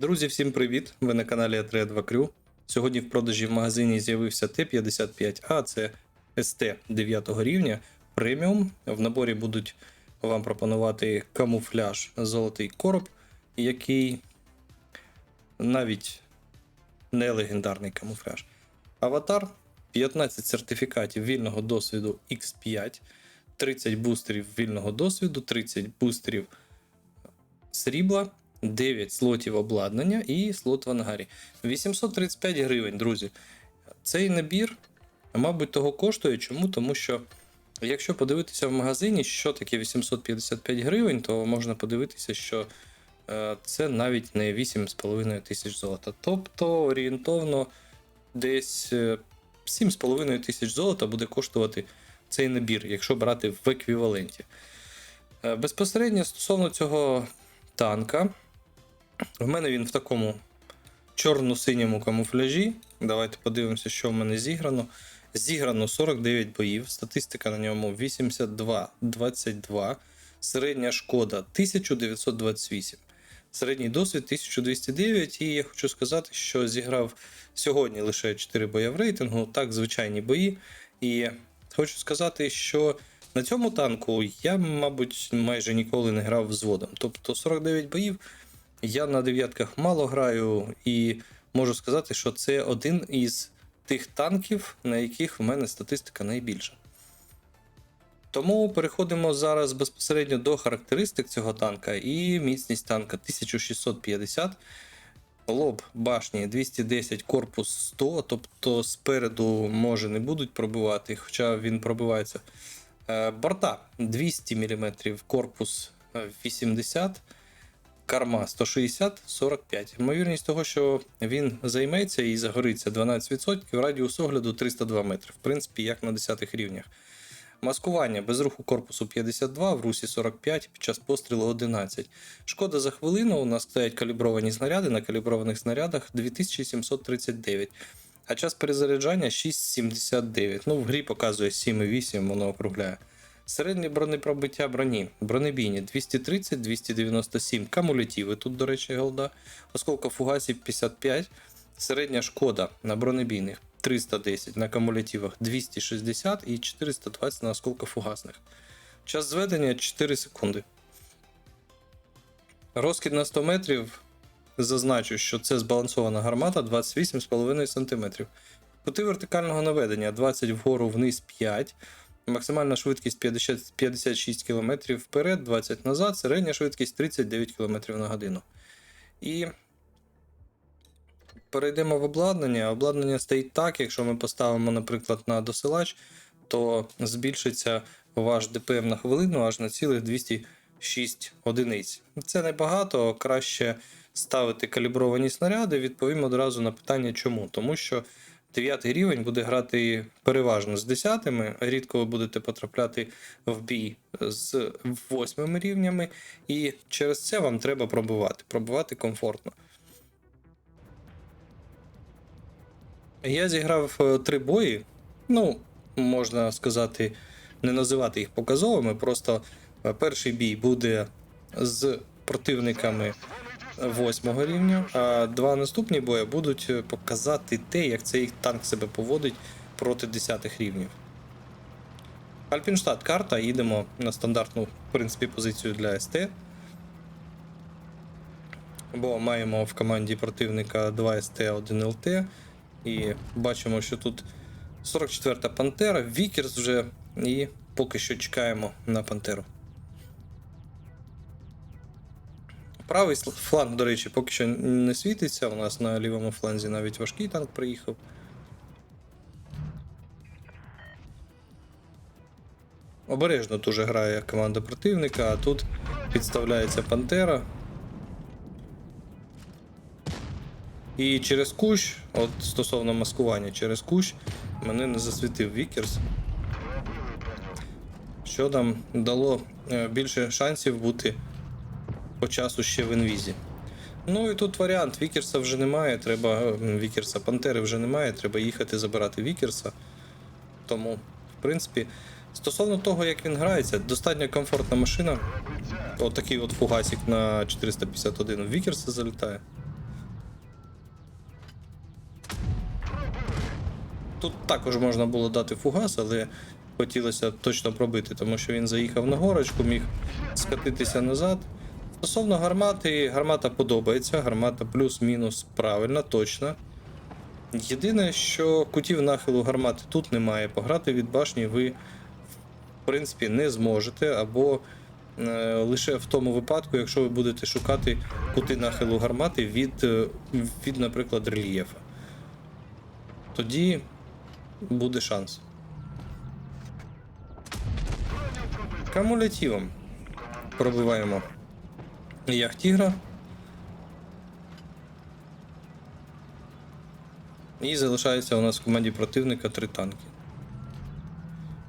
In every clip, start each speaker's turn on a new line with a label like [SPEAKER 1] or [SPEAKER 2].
[SPEAKER 1] Друзі, всім привіт! Ви на каналі А3 Crew. Сьогодні в продажі в магазині з'явився Т-55А, це СТ 9 рівня преміум. В наборі будуть вам пропонувати камуфляж Золотий короб, який навіть не легендарний камуфляж. Аватар, 15 сертифікатів вільного досвіду X5, 30 бустерів вільного досвіду, 30 бустерів срібла, 9 слотів обладнання і слот в ангарі. 835 гривень, друзі. Цей набір, мабуть, того коштує. Чому? Тому що, якщо подивитися в магазині, що таке 855 гривень, то можна подивитися, що е, це навіть не 8,5 тисяч золота. Тобто орієнтовно десь е, 7,5 тисяч золота буде коштувати цей набір, якщо брати в еквіваленті. Е, Безпосередньо стосовно цього танка, в мене він в такому чорно-синьому камуфляжі. Давайте подивимося, що в мене зіграно. Зіграно 49 боїв, статистика на ньому 82-22, середня шкода 1928, середній досвід 1209. І я хочу сказати, що зіграв сьогодні лише 4 боя в рейтингу, так, звичайні бої. І хочу сказати, що на цьому танку я, мабуть, майже ніколи не грав взводом. Тобто 49 боїв я на дев'ятках мало граю, і можу сказати, що це один із тих танків, на яких в мене статистика найбільша. Тому переходимо зараз безпосередньо до характеристик цього танка і міцність танка 1650. Лоб башні 210, корпус 100, тобто спереду може не будуть пробивати, хоча він пробивається. Е, Борта 200 мм, корпус е, 80, карма 160, 45. Ймовірність того, що він займеться і загориться 12%, радіус огляду 302 метри. В принципі, як на 10 рівнях. Маскування без руху корпусу 52, в русі 45, під час пострілу 11. Шкода за хвилину. У нас стоять калібровані снаряди. На каліброваних снарядах 2739. А час перезаряджання 6,79. Ну, в грі показує 7,8, воно округляє. Середнє бронепробиття броні. Бронебійні 230, 297 камулятиви. Тут, до речі, голда. Осколка фугасів 55. Середня шкода на бронебійних 310, на кумулятивах 260 і 420 на осколкофугасних. Час зведення 4 секунди. Розкид на 100 метрів. Зазначу, що це збалансована гармата 28,5 см. Кути вертикального наведення 20 вгору вниз 5. Максимальна швидкість 50, 56 км вперед, 20 назад, середня швидкість 39 км на годину. І перейдемо в обладнання. Обладнання стоїть так, якщо ми поставимо, наприклад, на досилач, то збільшиться ваш ДПМ на хвилину аж на цілих 206 одиниць. Це небагато, краще ставити калібровані снаряди. Відповім одразу на питання, чому. Тому що 9 рівень буде грати переважно з 10, рідко ви будете потрапляти в бій з 8 рівнями, і через це вам треба пробивати. Пробивати комфортно. Я зіграв е, три бої. Ну, можна сказати, не називати їх показовими. Просто е, перший бій буде з противниками восьмого рівня, а два наступні бої будуть е, показати те, як цей танк себе поводить проти 10 рівнів. Альпінштадт карта, їдемо на стандартну, в принципі, позицію для СТ. Бо маємо в команді противника 2 СТ, 1 ЛТ. І бачимо, що тут 44-та Пантера, Вікерс вже, і поки що чекаємо на Пантеру. Правий фланг, до речі, поки що не світиться. У нас на лівому фланзі навіть важкий танк приїхав. Обережно дуже грає команда противника, а тут підставляється Пантера. І через кущ, от стосовно маскування, через кущ мене не засвітив Вікерс. Що нам дало е, більше шансів бути по часу ще в інвізі. Ну і тут варіант. Вікерса вже немає, треба. Вікерса Пантери вже немає, треба їхати забирати Вікерса. Тому, в принципі, стосовно того, як він грається, достатньо комфортна машина. Отакий от, фугасик на 451 в Вікерса залітає. Тут також можна було дати фугас, але хотілося точно пробити, тому що він заїхав на горочку, міг скатитися назад. Стосовно гармати, гармата подобається, гармата плюс-мінус правильна, точна. Єдине, що кутів нахилу гармати тут немає. Пограти від башні ви, в принципі, не зможете, або е, лише в тому випадку, якщо ви будете шукати кути нахилу гармати від, е, від наприклад, рельєфа. Тоді буде шанс. Кумулятивом пробиваємо яхтігра. І залишається у нас в команді противника три танки.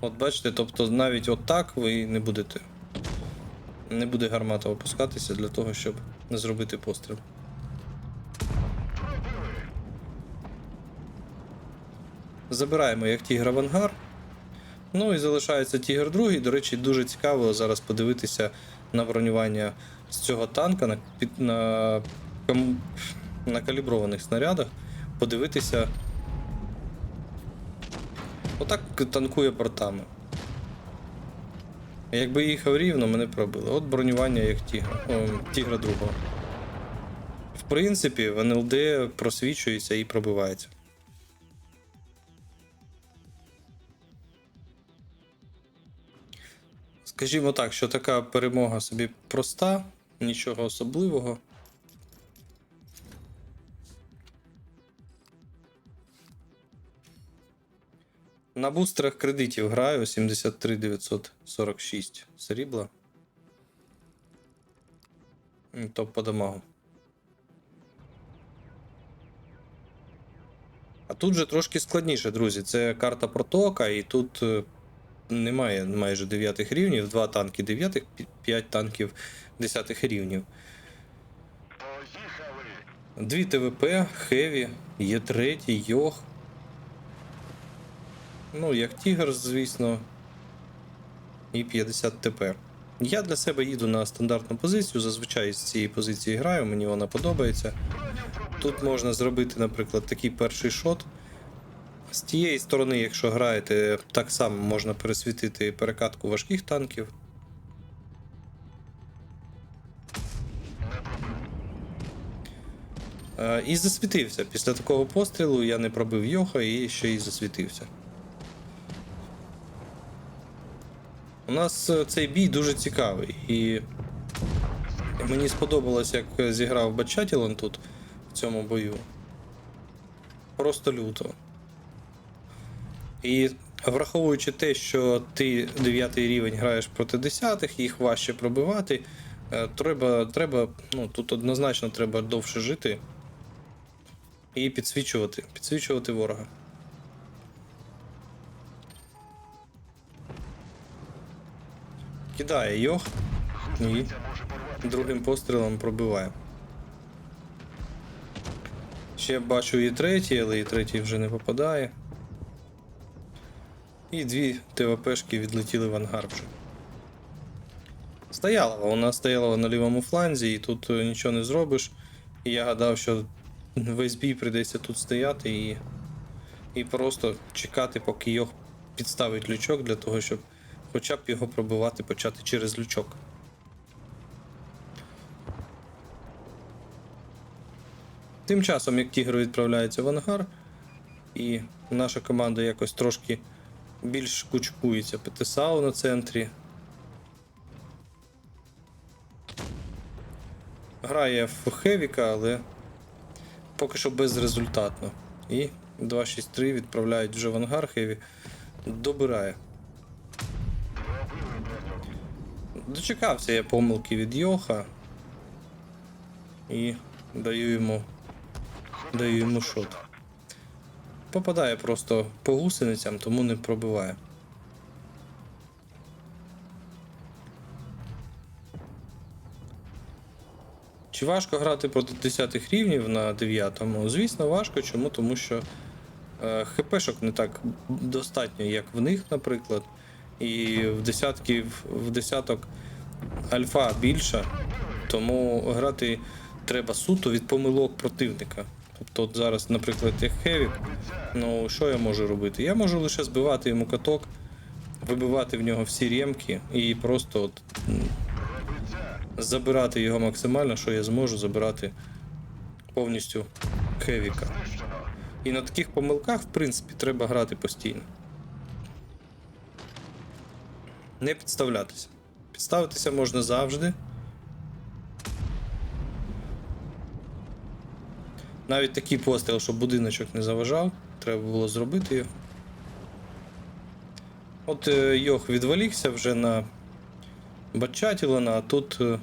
[SPEAKER 1] От бачите, тобто навіть отак ви не будете. Не буде гармата опускатися для того, щоб не зробити постріл. Забираємо як тігра в ангар. Ну і залишається тігр другий. До речі, дуже цікаво зараз подивитися на бронювання з цього танка на, під, на, на каліброваних снарядах. Подивитися. Отак танкує портами. Якби їхав рівно, мене пробили. От бронювання як тігра, о, тігра другого. В принципі, в НЛД просвічується і пробивається. Скажімо так, що така перемога собі проста, нічого особливого. На бустерах кредитів граю 73 946 срібла. Топ по дамагу. А тут же трошки складніше, друзі. Це карта протока, і тут е, немає майже 9 рівнів, 2 танки 9, 5 танків 10 рівнів. Дві ТВП, Хеві, є третій, Йох. Ну, як Тігр, звісно. І 50 ТП. Я для себе їду на стандартну позицію. Зазвичай з цієї позиції граю, мені вона подобається. Тут можна зробити, наприклад, такий перший шот. З тієї сторони, якщо граєте, так само можна пересвітити перекатку важких танків. І засвітився. Після такого пострілу я не пробив Йоха і ще й засвітився. У нас е, цей бій дуже цікавий. І мені сподобалось, як зіграв Бачатілон тут в цьому бою. Просто люто. І враховуючи те, що ти 9 рівень граєш проти 10, їх важче пробивати, е, треба, треба, ну, тут однозначно треба довше жити і підсвічувати, підсвічувати ворога. Кидає йох і другим пострілом пробиває. Ще бачу і третій, але і третій вже не попадає. І дві ТВПшки відлетіли в ангар вже. Стояла, вона стояла на лівому фланзі, і тут е, нічого не зробиш. І я гадав, що весь бій прийдеться тут стояти і, і просто чекати, поки його підставить лючок для того, щоб хоча б його пробивати почати через лючок. Тим часом, як Тігр відправляється в ангар, і наша команда якось трошки більш кучкується. ПТСАУ на центрі. Грає в Хевіка, але поки що безрезультатно. І 2-6-3 відправляють вже в ангар Хеві. Добирає. Дочекався я помилки від Йоха. І даю йому. Даю йому шот. Попадає просто по гусеницям, тому не пробиває. Чи важко грати проти 10 рівнів на 9? Звісно, важко. Чому? Тому що е, ХПшок не так достатньо, як в них, наприклад. І в десятків, в десяток альфа більша, тому грати треба суто від помилок противника. Тобто, от зараз, наприклад, як Хевік, ну що я можу робити? Я можу лише збивати йому каток, вибивати в нього всі ремки і просто от, забирати його максимально, що я зможу забирати повністю Хевіка. І на таких помилках, в принципі, треба грати постійно. Не підставлятися. Підставитися можна завжди. Навіть такий постріл, щоб будиночок не заважав, треба було зробити його. От е, Йох відволікся вже на Бачатілана, а тут е,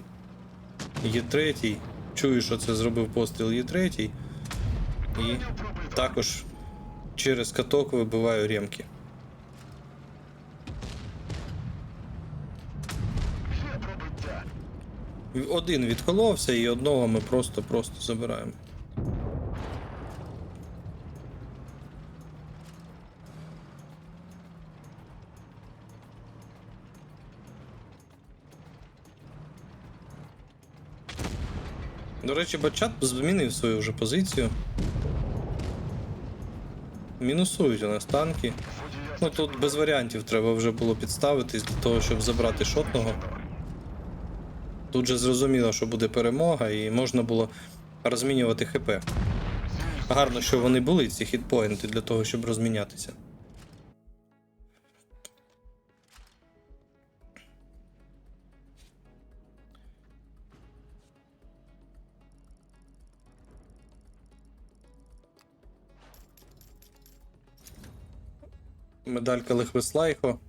[SPEAKER 1] є третій. Чую, що це зробив постріл є третій. І також через каток вибиваю ремки. Один відколовся і одного ми просто-просто забираємо. До речі, Бачат змінив свою вже позицію. Мінусують у нас танки. Ну тут без варіантів треба вже було підставитись для того, щоб забрати шотного. Тут же зрозуміло, що буде перемога, і можна було розмінювати ХП. Гарно, що вони були, ці хітпоінти, для того, щоб розмінятися. Медалька Лихвеслайхо.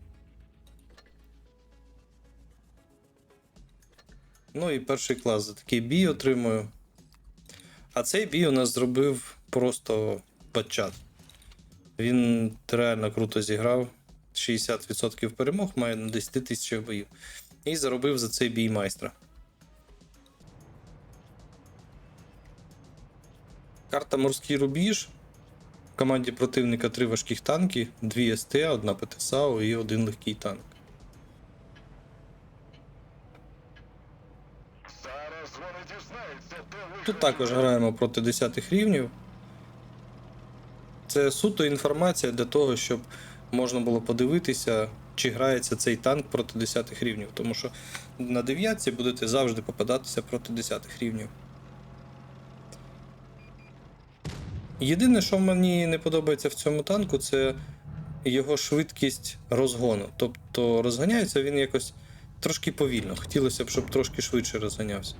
[SPEAKER 1] Ну і перший клас за такий бій отримую. А цей бій у нас зробив просто батчат. Він реально круто зіграв. 60% перемог має на 10 тисячах боїв. І заробив за цей бій майстра. Карта Морський рубіж. В команді противника три важких танки, дві СТ, одна ПТСАУ і один легкий танк. Тут також граємо проти 10 рівнів. Це суто інформація для того, щоб можна було подивитися, чи грається цей танк проти 10 рівнів. Тому що на дев'ятці будете завжди попадатися проти 10 рівнів. Єдине, що мені не подобається в цьому танку, це його швидкість розгону. Тобто розганяється він якось трошки повільно. Хотілося б, щоб трошки швидше розганявся.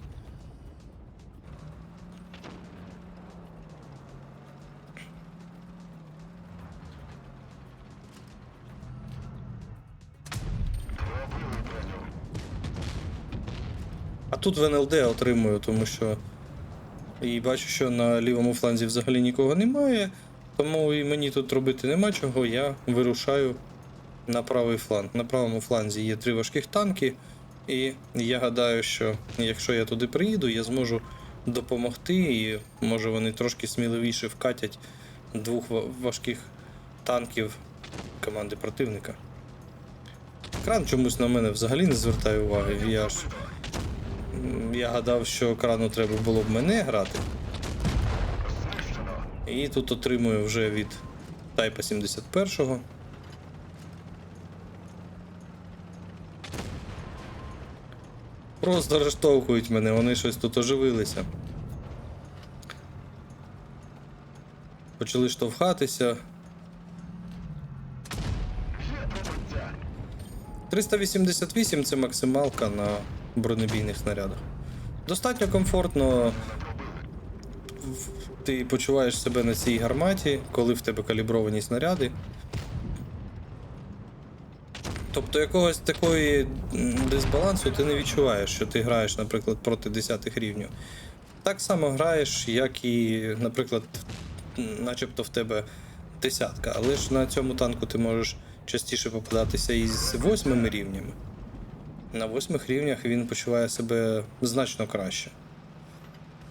[SPEAKER 1] А тут в НЛД отримую, тому що. І бачу, що на лівому фланзі взагалі нікого немає, тому і мені тут робити нема чого, я вирушаю на правий фланг. На правому фланзі є три важких танки, і я гадаю, що якщо я туди приїду, я зможу допомогти, і може вони трошки сміливіше вкатять двох важких танків команди противника. Кран чомусь на мене взагалі не звертає уваги. Я ж М, Я гадав, що крану треба було б мене грати. І тут отримую вже від Тайпа 71-го. Просто розштовхують мене, вони щось тут оживилися. Почали штовхатися. 388 це максималка на бронебійних снарядах. Достатньо комфортно ти почуваєш себе на цій гарматі, коли в тебе калібровані снаряди. Тобто якогось такої дисбалансу ти не відчуваєш, що ти граєш, наприклад, проти 10 рівнів. Так само граєш, як і, наприклад, начебто в тебе десятка, але ж на цьому танку ти можеш частіше попадатися із восьмими рівнями. На восьмих рівнях він почуває себе значно краще.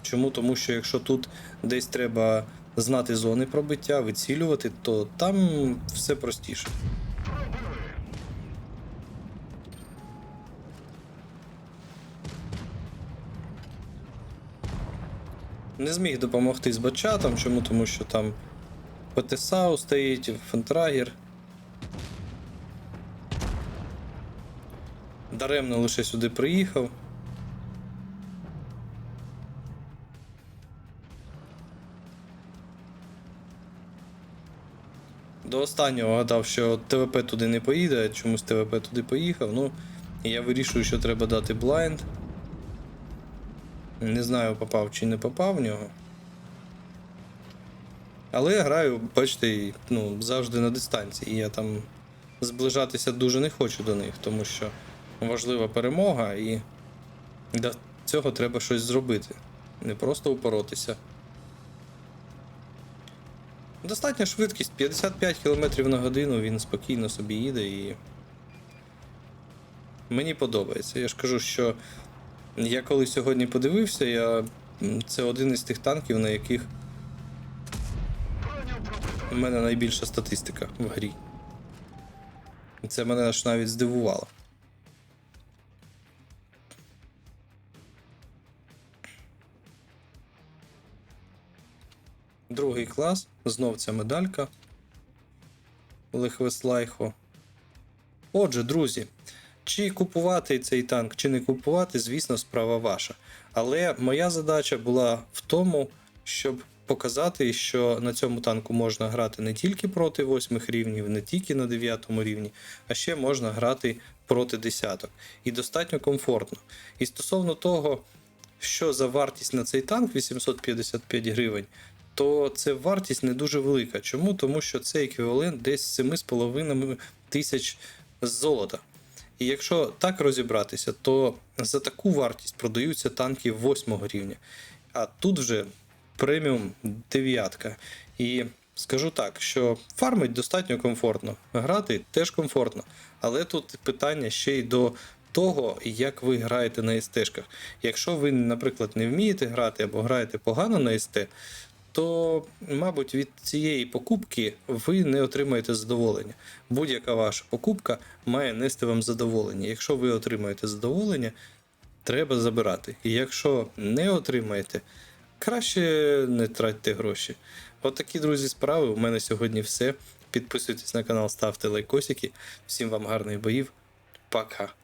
[SPEAKER 1] Чому? Тому що якщо тут десь треба знати зони пробиття, вицілювати, то там все простіше. Не зміг допомогти з бачатом. Чому? Тому що там ПТСАУ стоїть, Фантрагер. Даремно лише сюди приїхав. До останнього гадав, що ТВП туди не поїде, чомусь ТВП туди поїхав. Ну, я вирішую, що треба дати блайнд. Не знаю, попав чи не попав в нього. Але я граю, бачите, ну, завжди на дистанції. Я там зближатися дуже не хочу до них, тому що важлива перемога, і для цього треба щось зробити. Не просто упоротися. Достатня швидкість 55 км на годину, він спокійно собі їде і. Мені подобається. Я ж кажу, що я коли сьогодні подивився, я... це один із тих танків, на яких у мене найбільша статистика в грі. Це мене аж навіть здивувало. Другий клас. Знов ця медалька. Лихвеслайхо. Отже, друзі, чи купувати цей танк, чи не купувати, звісно, справа ваша. Але моя задача була в тому, щоб показати, що на цьому танку можна грати не тільки проти восьмих рівнів, не тільки на дев'ятому рівні, а ще можна грати проти десяток. І достатньо комфортно. І стосовно того, що за вартість на цей танк 855 гривень, то це вартість не дуже велика. Чому? Тому що це еквівалент десь 7,5 тисяч золота. І якщо так розібратися, то за таку вартість продаються танки 8 рівня. А тут вже преміум дев'ятка. І скажу так, що фармить достатньо комфортно, грати теж комфортно. Але тут питання ще й до того, як ви граєте на СТ-шках. Якщо ви, наприклад, не вмієте грати або граєте погано на СТ, то, мабуть, від цієї покупки ви не отримаєте задоволення. Будь-яка ваша покупка має нести вам задоволення. Якщо ви отримаєте задоволення, треба забирати. І якщо не отримаєте, краще не тратьте гроші. От друзі, справи. У мене сьогодні все. Підписуйтесь на канал, ставте лайкосики. Всім вам гарних боїв. Пока.